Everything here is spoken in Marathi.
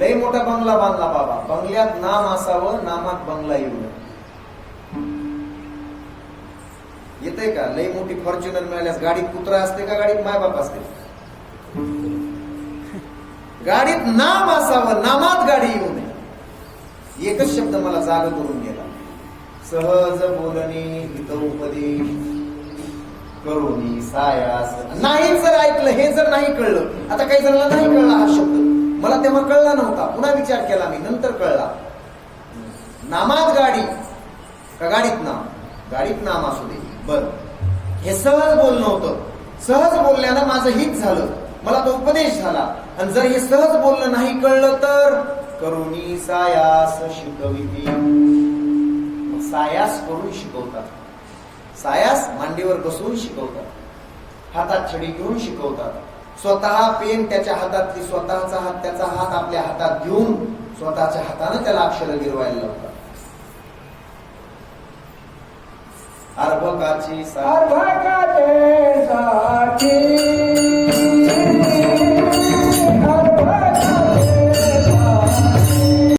लय मोठा बंगला बांधला बाबा. बंगल्यात नाम असावं नामात बंगला येऊ नये. येतंय का? लय मोठी फॉर्च्युनर मिळाल्यास गाडीत कुत्रा असते का गाडीत मायबाप असते? गाडीत नाम असावं नामात गाडी येऊ नये. एकच शब्द मला जाग करून गेला. सहज बोलणे हित उपदेश करोनी सायास. नाही जर ऐकलं हे जर नाही कळलं आता काही जणांना नाही कळला. हा तेव्हा कळला नव्हता. पुन्हा विचार केला मी नंतर कळला. नामात गाडी का गाडीत नाम? गाडीत नाम असू दे. बर. हे सहज बोलणं होतं. सहज बोलल्यानं माझं हित झालं. मला तो उपदेश झाला. आणि जर हे सहज बोलणं नाही कळलं तर करुणी सायास शिकविती. सायास करून शिकवतात. सायास मांडीवर बसवून शिकवतात. हातात छडी घेऊन शिकवतात. स्वतः पेन त्याच्या हातातली स्वतःचा हात त्याचा हात आपल्या हातात घेऊन स्वतःच्या हाताने त्याला अक्षर गिरवायला लावतात. अर्भकाची अर्भकाचे